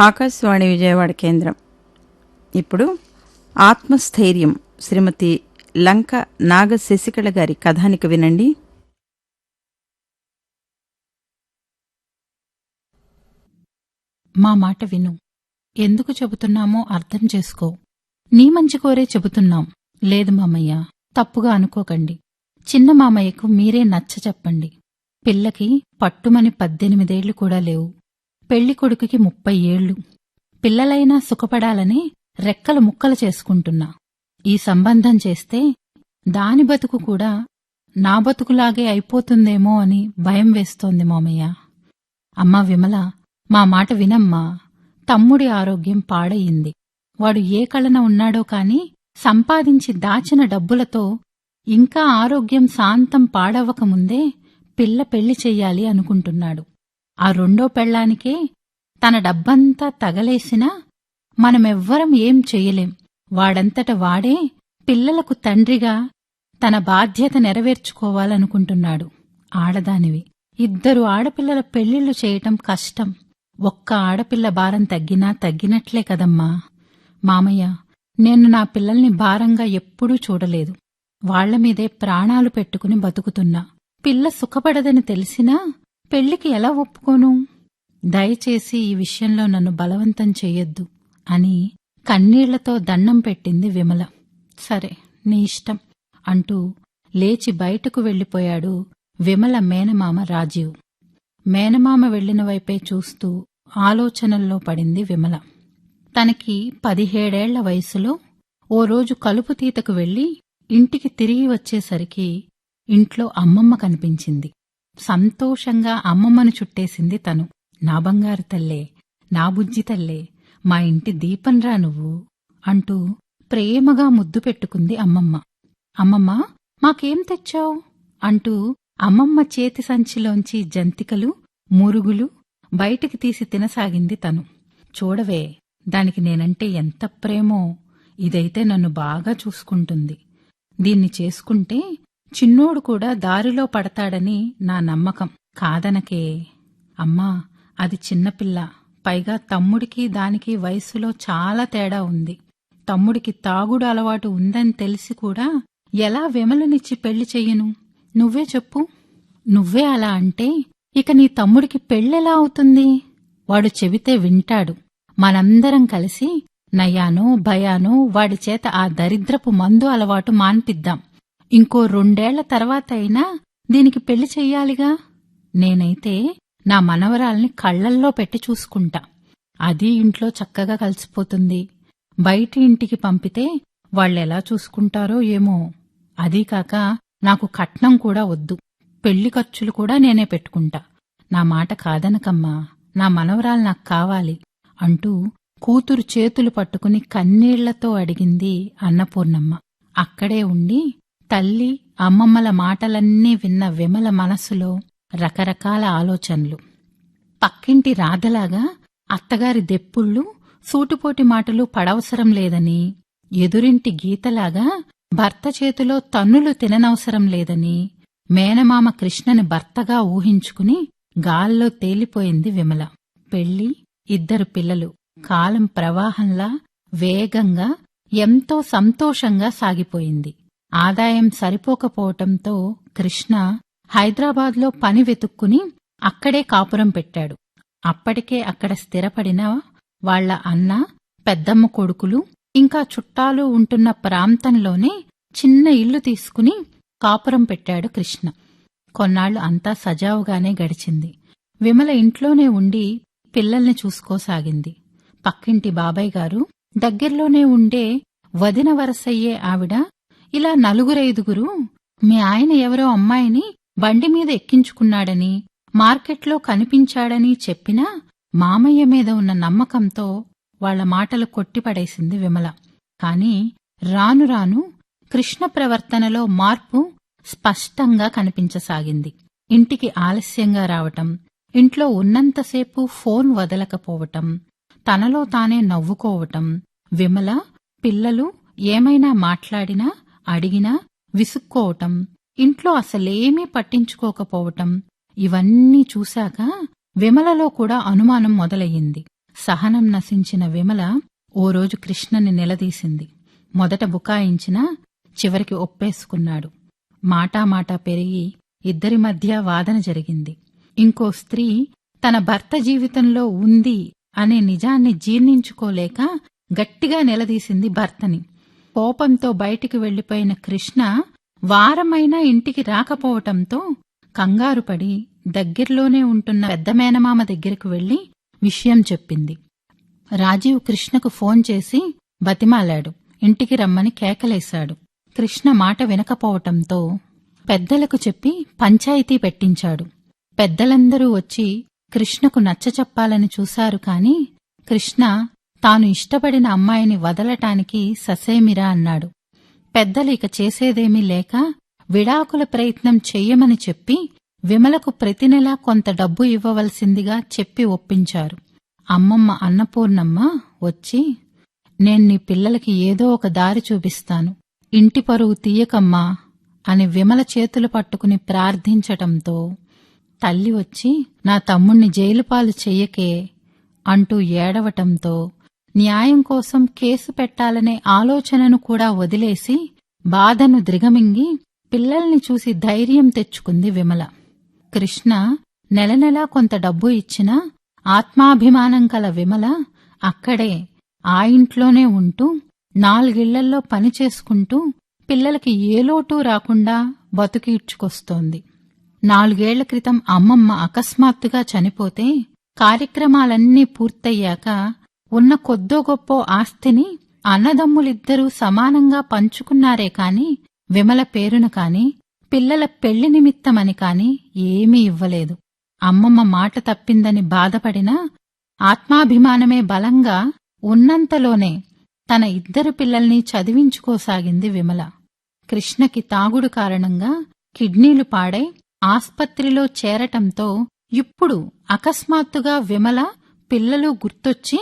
ఆకాశవాణి విజయవాడ కేంద్రం. ఇప్పుడు ఆత్మస్థైర్యం శ్రీమతి లంక నాగ శశికళ గారి కథానిక వినండి. మా మాట విను. ఎందుకు చెబుతున్నామో అర్థం చేసుకో. నీ మంచి కోరే చెబుతున్నాం. లేదు మామయ్య తప్పుగా అనుకోకండి. చిన్న మామయ్యకు మీరే నచ్చ చెప్పండి. పిల్లకి పట్టుమని పద్దెనిమిదేళ్ళు కూడా లేవు. పెళ్ళికొడుకుకి ముప్పై ఏళ్ళు పిల్లలైనా సుఖపడాలని రెక్కలు ముక్కలు చేసుకుంటున్నా. ఈ సంబంధం చేస్తే దాని బతుకు కూడా నా బతుకులాగే అయిపోతుందేమో అని భయం వేస్తోంది మామయ్య. అమ్మా విమల మా మాట వినమ్మా. తమ్ముడి ఆరోగ్యం పాడయింది. వాడు ఏ కళన ఉన్నాడో కాని సంపాదించి దాచిన డబ్బులతో ఇంకా ఆరోగ్యం శాంతం పాడవ్వకముందే పిల్ల పెళ్ళి చెయ్యాలి అనుకుంటున్నాడు. ఆ రెండో పెళ్ళానికే తన డబ్బంతా తగలేసినా మనమెవ్వరం ఏం చెయ్యలేం. వాడంతట వాడే పిల్లలకు తండ్రిగా తన బాధ్యత నెరవేర్చుకోవాలనుకుంటున్నాడు. ఆడదానివి. ఇద్దరు ఆడపిల్లల పెళ్ళిళ్ళు చేయటం కష్టం. ఒక్క ఆడపిల్ల భారం తగ్గినా తగ్గినట్లే కదమ్మా. మామయ్య నేను నా పిల్లల్ని భారంగా ఎప్పుడూ చూడలేదు. వాళ్ళమీదే ప్రాణాలు పెట్టుకుని బతుకుతున్నా. పిల్ల సుఖపడదని తెలిసినా పెళ్ళికి ఎలా ఒప్పుకోను? దయచేసి ఈ విషయంలో నన్ను బలవంతం చెయ్యొద్దు అని కన్నీళ్ళతో దండం పెట్టింది విమల. సరే నీ ఇష్టం అంటూ లేచి బయటకు వెళ్ళిపోయాడు విమల మేనమామ రాజీవ్. మేనమామ వెళ్ళిన వైపే చూస్తూ ఆలోచనల్లో పడింది విమల. తనకి పదిహేడేళ్ళ వయసులో ఓ రోజు కలుపు తీతకు వెళ్ళి ఇంటికి తిరిగి వచ్చేసరికి ఇంట్లో అమ్మమ్మ కనిపించింది. సంతోషంగా అమ్మమ్మను చుట్టేసింది తను. నా బంగారు తల్లే నా బుజ్జి తల్లే మా ఇంటి దీపంరా నువ్వు అంటూ ప్రేమగా ముద్దు పెట్టుకుంది అమ్మమ్మ. అమ్మమ్మ మాకేం తెచ్చావు? అంటూ అమ్మమ్మ చేతి సంచిలోంచి జంతికలు మురుగులు బయటికి తీసి తినసాగింది తను. చూడవే దానికి నేనంటే ఎంత ప్రేమో ఇదైతే నన్ను బాగా చూసుకుంటుంది. దీన్ని చేసుకుంటే చిన్నోడు కూడా దారిలో పడతాడని నా నమ్మకం. కాదనకే. అమ్మా అది చిన్నపిల్ల. పైగా తమ్ముడికి దానికి వయసులో చాలా తేడా ఉంది. తమ్ముడికి తాగుడు అలవాటు ఉందని తెలిసి కూడా ఎలా విమలనిచ్చి పెళ్ళి చెయ్యను? నువ్వే చెప్పు. నువ్వే అలా అంటే ఇక నీ తమ్ముడికి పెళ్ళెలా అవుతుంది? వాడు చెబితే వింటాడు. మనందరం కలిసి నయానో భయానో వాడి చేత ఆ దరిద్రపు మందు అలవాటు మాన్పిద్దాం. ఇంకో రెండేళ్ళ తర్వాత అయినా దీనికి పెళ్ళి చెయ్యాలిగా? నేనైతే నా మనవరాల్ని కళ్ళల్లో పెట్టి చూసుకుంటా. అది ఇంట్లో చక్కగా కలిసిపోతుంది. బయటి ఇంటికి పంపితే వాళ్ళెలా చూసుకుంటారో ఏమో. అదీ కాక నాకు కట్నం కూడా వద్దు. పెళ్ళి ఖర్చులు కూడా నేనే పెట్టుకుంటా. నా మాట కాదనకమ్మా. నా మనవరాలు నాకు కావాలి అంటూ కూతురు చేతులు పట్టుకుని కన్నీళ్ళతో అడిగింది అన్నపూర్ణమ్మ. అక్కడే ఉండి తల్లి అమ్మమ్మల మాటలన్నీ విన్న విమల మనసులో రకరకాల ఆలోచనలు. పక్కింటి రాధలాగా అత్తగారి దెప్పుళ్ళు సూటిపోటి మాటలు పడవసరం లేదని ఎదురింటి గీతలాగా భర్త చేతిలో తన్నులు తిననవసరం లేదని మేనమామ కృష్ణని భర్తగా ఊహించుకుని గాల్లో తేలిపోయింది విమల. పెళ్ళి ఇద్దరు పిల్లలు. కాలం ప్రవాహంలా వేగంగా ఎంతో సంతోషంగా సాగిపోయింది. ఆదాయం సరిపోకపోవటంతో కృష్ణ హైదరాబాద్లో పని వెతుక్కుని అక్కడే కాపురం పెట్టాడు. అప్పటికే అక్కడ స్థిరపడిన వాళ్ళ అన్న పెద్దమ్మ కొడుకులు ఇంకా చుట్టాలు ఉంటున్న ప్రాంతంలోనే చిన్న ఇల్లు తీసుకుని కాపురం పెట్టాడు కృష్ణ. కొన్నాళ్ళు అంతా సజావుగానే గడిచింది. విమల ఇంట్లోనే ఉండి పిల్లల్ని చూసుకోసాగింది. పక్కింటి బాబాయ్ గారు దగ్గర్లోనే ఉండే వదిన వరసయ్యే ఆవిడ ఇలా నలుగురైదుగురు మీ ఆయన ఎవరో అమ్మాయిని బండి మీద ఎక్కించుకున్నాడని మార్కెట్లో కనిపించాడని చెప్పినా మామయ్య మీద ఉన్న నమ్మకంతో వాళ్ళ మాటలు కొట్టిపడేసింది విమల. కాని రాను రాను కృష్ణ ప్రవర్తనలో మార్పు స్పష్టంగా కనిపించసాగింది. ఇంటికి ఆలస్యంగా రావటం ఇంట్లో ఉన్నంతసేపు ఫోన్ వదలకపోవటం తనలో తానే నవ్వుకోవటం విమల పిల్లలు ఏమైనా మాట్లాడినా అడిగినా విసుక్కోవటం ఇంట్లో అసలేమీ పట్టించుకోకపోవటం ఇవన్నీ చూశాక విమలలో కూడా అనుమానం మొదలయ్యింది. సహనం నశించిన విమల ఓ రోజు కృష్ణని నిలదీసింది. మొదట బుకాయించినా చివరికి ఒప్పేసుకున్నాడు. మాటామాటా పెరిగి ఇద్దరి మధ్య వాదన జరిగింది. ఇంకో స్త్రీ తన భర్త జీవితంలో ఉంది అనే నిజాన్ని జీర్ణించుకోలేక గట్టిగా నిలదీసింది భర్తని. కోపంతో బయటికి వెళ్ళిపోయిన కృష్ణ వారమైనా ఇంటికి రాకపోవటంతో కంగారుపడి దగ్గర్లోనే ఉంటున్న పెద్ద మేనమామ దగ్గరకు వెళ్ళి విషయం చెప్పింది. రాజీవ్ కృష్ణకు ఫోన్ చేసి బతిమాలాడు. ఇంటికి రమ్మని కేకలేశాడు. కృష్ణ మాట వినకపోవటంతో పెద్దలకు చెప్పి పంచాయితీ పెట్టించాడు. పెద్దలందరూ వచ్చి కృష్ణకు నచ్చచెప్పాలని చూశారు కాని కృష్ణ తాను ఇష్టపడిన అమ్మాయిని వదలటానికి ససేమిరా అన్నాడు. పెద్దలు ఇక చేసేదేమీ లేక విడాకుల ప్రయత్నం చెయ్యమని చెప్పి విమలకు ప్రతి నెలా కొంత డబ్బు ఇవ్వవలసిందిగా చెప్పి ఒప్పించారు. అమ్మమ్మ అన్నపూర్ణమ్మ వచ్చి నేను నీ పిల్లలకి ఏదో ఒక దారి చూపిస్తాను. ఇంటి పరువు తీయకమ్మా అని విమల చేతులు పట్టుకుని ప్రార్థించటంతో తల్లి వచ్చి నా తమ్ముణ్ణి జైలుపాలు చెయ్యకే అంటూ ఏడవటంతో న్యాయం కోసం కేసు పెట్టాలనే ఆలోచనను కూడా వదిలేసి బాధను ద్రిగమింగి పిల్లల్ని చూసి ధైర్యం తెచ్చుకుంది విమల. కృష్ణ నెల నెలా కొంత డబ్బు ఇచ్చినా ఆత్మాభిమానం కల విమల అక్కడే ఆ ఇంట్లోనే ఉంటూ నాలుగిళ్ళల్లో పని చేసుకుంటూ పిల్లలకి ఏ లోటు రాకుండా బతుకీడ్చుకొస్తోంది. నాలుగేళ్ళ క్రితం అమ్మమ్మ అకస్మాత్తుగా చనిపోతే కార్యక్రమాలన్నీ పూర్తయ్యాక ఉన్న కొద్దో గొప్పో ఆస్తిని అన్నదమ్ములిద్దరూ సమానంగా పంచుకున్నారే కాని విమల పేరున కాని పిల్లల పెళ్ళి నిమిత్తమని కాని ఏమీ ఇవ్వలేదు. అమ్మమ్మ మాట తప్పిందని బాధపడినా ఆత్మాభిమానమే బలంగా ఉన్నంతలోనే తన ఇద్దరు పిల్లల్ని చదివించుకోసాగింది విమల. కృష్ణకి తాగుడు కారణంగా కిడ్నీలు పాడై ఆస్పత్రిలో చేరటంతో ఇప్పుడు అకస్మాత్తుగా విమల పిల్లలు గుర్తొచ్చి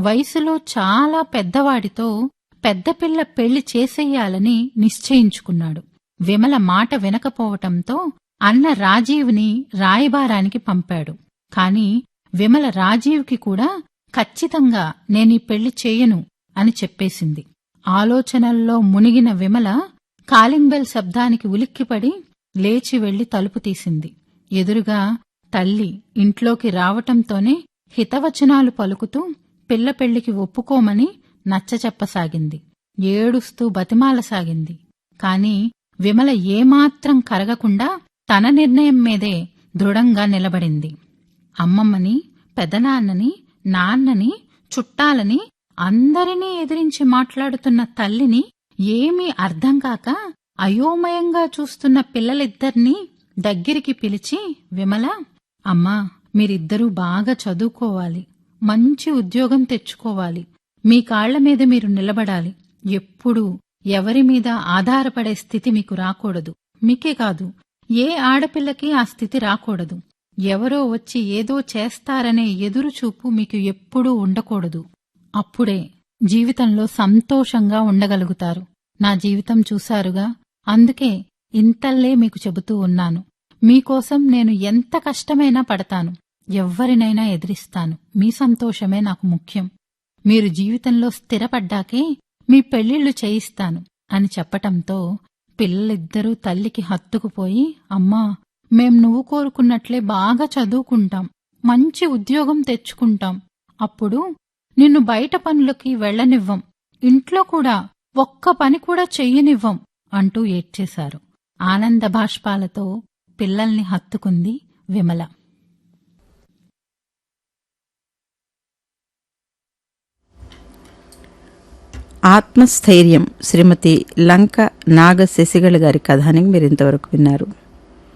వయసులో చాలా పెద్దవాడితో పెద్దపిల్ల పెళ్ళి చేసెయ్యాలని నిశ్చయించుకున్నాడు. విమల మాట వినకపోవటంతో అన్న రాజీవ్ని రాయబారానికి పంపాడు. కాని విమల రాజీవ్కి కూడా ఖచ్చితంగా నేనీ పెళ్ళి చేయను అని చెప్పేసింది. ఆలోచనల్లో మునిగిన విమల కాలింగ్ బెల్ శబ్దానికి ఉలిక్కిపడి లేచి వెళ్ళి తలుపు తీసింది. ఎదురుగా తల్లి ఇంట్లోకి రావటంతోనే హితవచనాలు పలుకుతూ పిల్ల పెళ్ళికి ఒప్పుకోమని నచ్చచెప్పసాగింది ఏడుస్తూ బతిమాలసాగింది. కాని విమల ఏమాత్రం కరగకుండా తన నిర్ణయం మీదే దృఢంగా నిలబడింది. అమ్మమ్మని పెదనాన్నని నాన్నని చుట్టాలని అందరినీ ఎదిరించి మాట్లాడుతున్న తల్లిని ఏమీ అర్థం కాక అయోమయంగా చూస్తున్న పిల్లలిద్దర్నీ దగ్గరికి పిలిచి విమల అమ్మా మీరిద్దరూ బాగా చదువుకోవాలి. మంచి ఉద్యోగం తెచ్చుకోవాలి. మీ కాళ్ళ మీద మీరు నిలబడాలి. ఎప్పుడూ ఎవరి మీద ఆధారపడే స్థితి మీకు రాకూడదు. మీకే కాదు ఏ ఆడపిల్లకి ఆ స్థితి రాకూడదు. ఎవరో వచ్చి ఏదో చేస్తారనే ఎదురుచూపు మీకు ఎప్పుడూ ఉండకూడదు. అప్పుడే జీవితంలో సంతోషంగా ఉండగలుగుతారు. నా జీవితం చూశారుగా? అందుకే ఇంతల్లే మీకు చెబుతూ ఉన్నాను. మీకోసం నేను ఎంత కష్టమైనా పడతాను. ఎవ్వరినైనా ఎదిరిస్తాను. మీ సంతోషమే నాకు ముఖ్యం. మీరు జీవితంలో స్థిరపడ్డాకే మీ పెళ్ళిళ్ళు చేయిస్తాను అని చెప్పటంతో పిల్లలిద్దరూ తల్లికి హత్తుకుపోయి అమ్మా మేం నువ్వు కోరుకున్నట్లే బాగా చదువుకుంటాం మంచి ఉద్యోగం తెచ్చుకుంటాం. అప్పుడు నిన్ను బయట పనులకి వెళ్ళనివ్వం ఇంట్లో కూడా ఒక్క పని కూడా చెయ్యనివ్వం అంటూ ఏడ్చేశారు. ఆనంద బాష్పాలతో పిల్లల్ని హత్తుకుంది విమల. ఆత్మస్థైర్యం. శ్రీమతి లంక నాగ శశిగళ గారి కథానికి మీరు ఇంతవరకు విన్నారు.